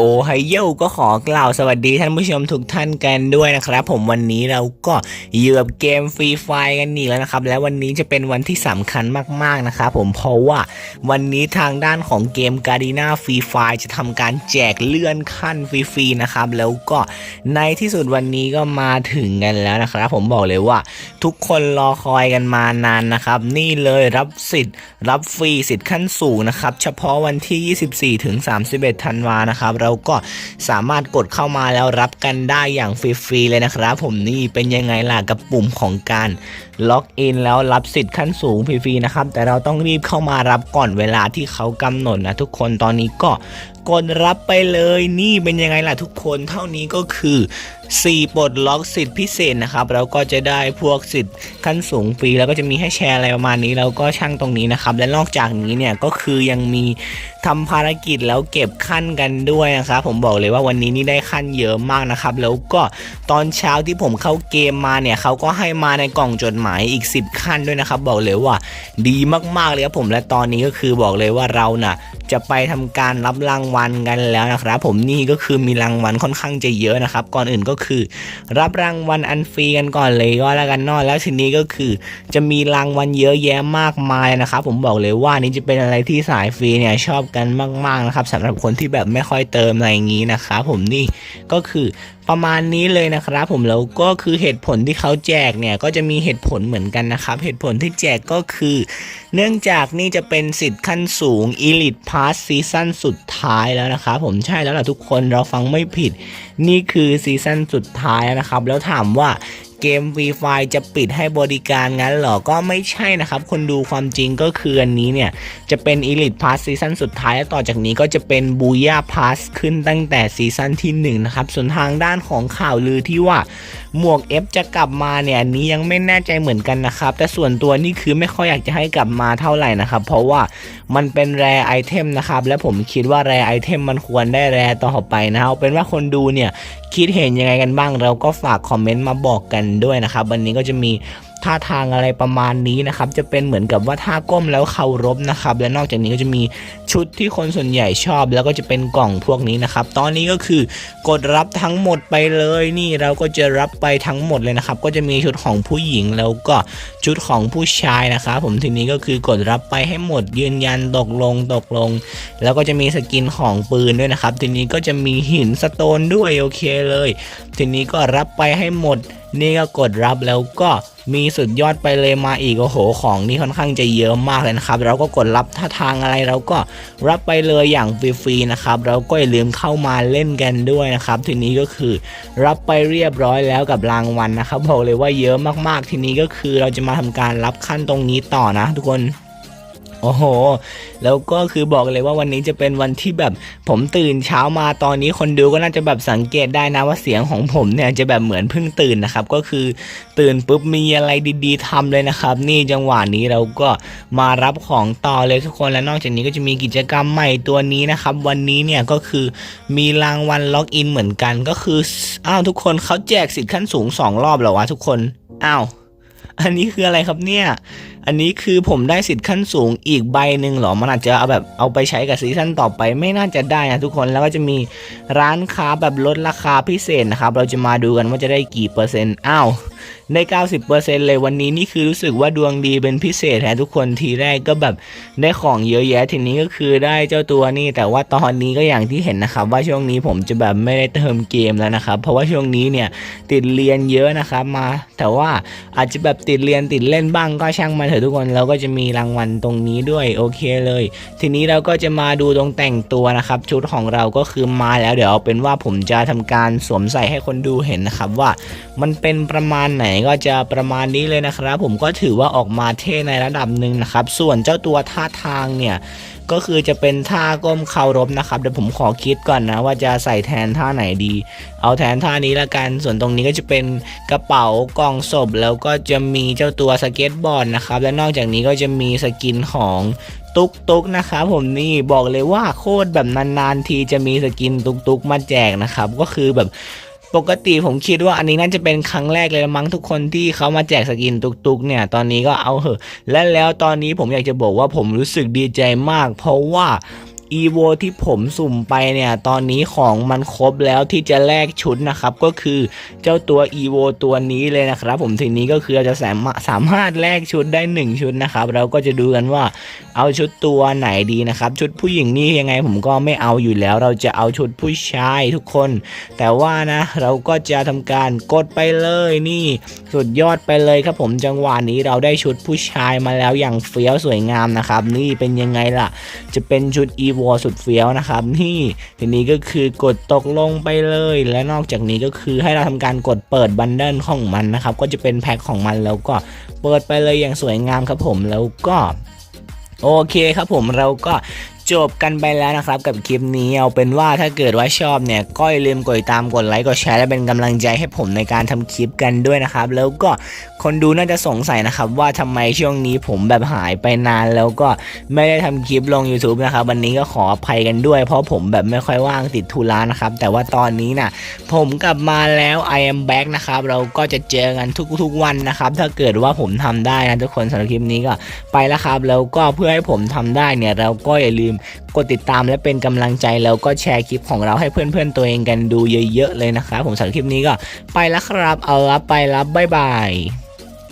โอไฮโยก็ขอกล่าวสวัสดีท่านผู้ชมทุกท่านกันด้วยนะครับ ผมวันนี้เราก็อยู่กับเกมฟรีไฟกันอีกแล้วนะครับ และวันนี้จะเป็นวันที่สำคัญมากๆนะครับผมเพราะว่าวันนี้ทางด้านของเกมการีนาฟรีไฟจะทำการแจกเลื่อนขั้นฟรีๆนะครับแล้วก็ในที่สุดวันนี้ก็มาถึงกันแล้วนะครับ ผมบอกเลยว่าทุกคนรอคอยกันมานานนะครับ นี่เลยรับสิทธิ์ รับฟรีสิทธิ์ขั้นสูงนะครับเฉพาะวันที่ 24ถึง31ธันวานะครับเราก็สามารถกดเข้ามาแล้วรับกันได้อย่างฟรีๆเลยนะครับ ผมนี่เป็นยังไงล่ะกับปุ่มของการล็อกอินแล้วรับสิทธิ์ขั้นสูงฟรีๆนะครับ แต่เราต้องรีบเข้ามารับก่อนเวลาที่เขากำหนดนะทุกคนตอนนี้ก็ กดรับไปเลยนี่เป็นยังไงล่ะทุกคนเท่านี้ก็คือ 4 ปลดล็อกสิทธิพิเศษนะครับเราก็จะได้พวกสิทธิ์ขั้นสูงฟรีแล้วก็จะมีให้แชร์อะไรประมาณนี้แล้วก็ช่างตรงนี้นะครับ และนอกจากนี้เนี่ยก็คือยังมีทำภารกิจแล้วเก็บขั้นกันด้วยนะครับผมบอกเลยว่าวันนี้นี่ได้ขั้นเยอะมากนะครับ แล้วก็ตอนเช้าที่ผมเข้าเกมมาเนี่ยเขาก็ให้มาในกล่องจดหมายอีก 10 ขั้นด้วยนะครับ บอกเลยว่าดีมากๆเลยครับผมและตอนนี้ก็คือบอกเลยว่าเราน่ะ จะไปทำการรับรางวัลกันแล้วนะครับผมนี่ก็คือมีรางวัลค่อนข้างจะเยอะนะครับ ก่อนอื่นก็คือ รับรางวัลอันฟรีกันก่อนเลยก็แล้วกันนอกแล้วทีนี้ก็คือ จะมีรางวัลเยอะแยะมากมายนะครับ ผมบอกเลยว่านี่จะเป็นอะไรที่สายฟรีเนี่ยชอบกันมากๆนะครับสำหรับคนที่แบบไม่ค่อยเติมอะไรอย่างนี้นะครับผมนี่ก็คือ ประมาณนี้เลยนะครับ ผมแล้วก็คือเหตุผลที่เขาแจกเนี่ยก็จะมีเหตุผลเหมือนกันนะครับ เหตุผลที่แจกก็คือ เนื่องจากนี่จะเป็นสิทธิ์ขั้นสูง Elite Pass ซีซั่นสุดท้ายแล้วนะครับผมใช่แล้วล่ะทุกคนเราฟังไม่ผิด นี่คือซีซั่นสุดท้ายแล้วนะครับ แล้วถามว่า เกม v ีไฟจะปิดให้บริการงั้นเหรอ ก็ไม่ใช่นะครับ คนดูความจริงก็คืออันนี้เนี่ย จะเป็น Elite Pass ซีซั่นสุดท้าย แล้วต่อจากนี้ก็จะเป็น b o o y a Pass ขึ้นตั้งแต่ซีซั่นที่ 1 นะครับ ส่วนทางด้านของข่าวลือที่ว่าหมวก F จะกลับมาเนี่ยอันนี้ยังไม่แน่ใจเหมือนกันนะครับ แต่ส่วนตัวนี่คือไม่ค่อยอยากจะให้กลับมาเท่าไหร่นะครับ เพราะว่ามันเป็นแรไอเทมนะครับ และผมคิดว่าแรไอเทมมันควรได้แรต่อไปนะเอาเป็นว่าคนดูเนี่ย คิดเห็นยังไงกันบ้าง เราก็ฝากคอมเมนต์มาบอกกันด้วยนะครับ วันนี้ก็จะมี ท่าทางอะไรประมาณนี้นะครับ จะเป็นเหมือนกับว่าท่าก้มแล้วเคารพนะครับ และนอกจากนี้ก็จะมีชุดที่คนส่วนใหญ่ชอบ แล้วก็จะเป็นกล่องพวกนี้นะครับ ตอนนี้ก็คือกดรับทั้งหมดไปเลยนี่เราก็จะรับไปทั้งหมดเลยนะครับ ก็จะมีชุดของผู้หญิงแล้วก็ชุดของผู้ชายนะครับ ผมทีนี้ก็คือกดรับไปให้หมดยืนยันตกลงตกลง แล้วก็จะมีสกินของปืนด้วยนะครับ ทีนี้ก็จะมีหินสโตนด้วยโอเคเลย ทีนี้ก็รับไปให้หมดนี่ก็กดรับแล้วก็มีสุดยอดไปเลยมาอีกโอ้โหของนี่ค่อนข้างจะเยอะมากเลยนะครับ เราก็กดรับท่าทางอะไรเราก็รับไปเลยอย่างฟรีๆนะครับ เราก็อย่าลืมเข้ามาเล่นกันด้วยนะครับ ทีนี้ก็คือรับไปเรียบร้อยแล้วกับรางวัลนะครับบอกเลยว่าเยอะมากๆ ทีนี้ก็คือเราจะมาทำการรับขั้นตรงนี้ต่อนะทุกคน โอ้โห แล้วก็คือบอกเลยว่าวันนี้จะเป็นวันที่แบบผมตื่นเช้ามาตอนนี้คนดูก็น่าจะแบบสังเกตได้นะว่าเสียงของผมเนี่ยจะแบบเหมือนเพิ่งตื่นนะครับ ก็คือตื่นปุ๊บมีอะไรดีๆทำเลยนะครับ นี่จังหวะนี้เราก็มารับของต่อเลยทุกคนและนอกจากนี้ก็จะมีกิจกรรมใหม่ตัวนี้นะครับ วันนี้เนี่ยก็คือมีรางวัลล็อกอินเหมือนกันก็คืออ้าวทุกคนเขาแจกสิทธิ์ขั้นสูงสองรอบเหรอวะทุกคนอ้าวอันนี้คืออะไรครับเนี่ย อันนี้คือผมได้สิทธิ์ขั้นสูงอีกใบหนึ่งหรอ มันอาจจะเอาแบบเอาไปใช้กับซีซั่นต่อไปไม่น่าจะได้นะทุกคน แล้วก็จะมีร้านค้าแบบลดราคาพิเศษนะครับ เราจะมาดูกันว่าจะได้กี่เปอร์เซ็นต์ อ้าว ได้ 90%เลยวันนี้นี่คือรู้สึกว่าดวงดีเป็นพิเศษแฮะทุกคนทีแรกก็แบบได้ของเยอะแยะทีนี้ก็คือได้เจ้าตัวนี่ แต่ว่าตอนนี้ก็อย่างที่เห็นนะครับ ว่าช่วงนี้ผมจะแบบไม่ได้เติมเกมแล้วนะครับ เพราะว่าช่วงนี้เนี่ยติดเรียนเยอะนะครับมา แต่ว่าอาจจะแบบติดเรียนติดเล่นบ้างก็ช่างมาเถอะทุกคนเราก็จะมีรางวัลตรงนี้ด้วยโอเคเลย ทีนี้เราก็จะมาดูตรงแต่งตัวนะครับ ชุดของเราก็คือมาแล้วเดี๋ยวเอาเป็นว่าผมจะทำการสวมใส่ให้คนดูเห็นนะครับว่า มันเป็นประมาณไหนก็จะประมาณนี้เลยนะครับ ผมก็ถือว่าออกมาเท่ในระดับหนึ่งนะครับ ส่วนเจ้าตัวท่าทางเนี่ย ก็คือจะเป็นท่าก้มเคารพนะครับเดี๋ยวผมขอคิดก่อนนะ ว่าจะใส่แทนท่าไหนดี เอาแทนท่านี้ละกันส่วนตรงนี้ก็จะเป็นกระเป๋ากล่องศพแล้วก็จะมีเจ้าตัวสเก็ตบอร์ดนะครับและนอกจากนี้ก็จะมีสกินของตุ๊กตุ๊กนะครับผมนี่บอกเลยว่าโคตรแบบนานๆทีจะมีสกินตุ๊กตุ๊กมาแจกนะครับ ก็คือแบบ ปกติผมคิดว่าอันนี้น่าจะเป็นครั้งแรกเลยมั้งทุกคนที่เขามาแจกสกินตุกๆเนี่ยตอนนี้ก็เอาเหอะและแล้วตอนนี้ผมอยากจะบอกว่าผมรู้สึกดีใจมาก เพราะว่า อีโวที่ผมสุ่มไปเนี่ยตอนนี้ของมันครบแล้วที่จะแลกชุดนะครับ ก็คือเจ้าตัวอีโวตัวนี้เลยนะครับ ผมทีนี้ก็คือเราจะสามารถสามารถแลกชุดได้ 1 ชุดนะครับ เราก็จะดูกันว่าเอาชุดตัวไหนดีนะครับ ชุดผู้หญิงนี่ยังไงผมก็ไม่เอาอยู่แล้ว เราจะเอาชุดผู้ชายทุกคน แต่ว่านะเราก็จะทำการกดไปเลยนี่ สุดยอดไปเลยครับผมจังหวะนี้เราได้ชุดผู้ชายมาแล้วอย่างเฟี้ยวสวยงามนะครับ นี่เป็นยังไงล่ะ จะเป็นชุดอีโววอสุดเฟี้ยวนะครับนี่ทีนี้ก็คือกดตกลงไปเลย และนอกจากนี้ก็คือให้เราทำการกดเปิดบันเดิลของมันนะครับ ก็จะเป็นแพ็คของมันแล้วก็เปิดไปเลยอย่างสวยงามครับผมแล้วก็โอเคครับผมเราก็ จบกันไปแล้วนะครับกับคลิปนี้เอาเป็นว่าถ้าเกิดว่าชอบเนี่ยก็อย่าลืมกดติดตามกดไลค์กดแชร์และเป็นกำลังใจให้ผมในการทำคลิปกันด้วยนะครับ แล้วก็คนดูน่าจะสงสัยนะครับ ว่าทำไมช่วงนี้ผมแบบหายไปนาน แล้วก็ไม่ได้ทำคลิปลง YouTube นะครับวันนี้ก็ขออภัยกันด้วย เพราะผมแบบไม่ค่อยว่างติดธุระนะครับ แต่ว่าตอนนี้น่ะผมกลับมาแล้ว I am back นะครับเราก็จะเจอกันทุกๆวันนะครับถ้าเกิดว่าผมทำได้นะทุกคนสำหรับคลิปนี้ก็ไปแล้วครับ แล้วก็เพื่อให้ผมทำได้เนี่ยเราก็อย่าลืมกดติดตามและเป็นกำลังใจแล้วก็แชร์คลิปของเราให้เพื่อนๆตัวเองกันดูเยอะๆเลยนะครับผมสำหรับคลิปนี้ก็ไปแล้วครับ เอาละไปแล้วบ๊ายบาย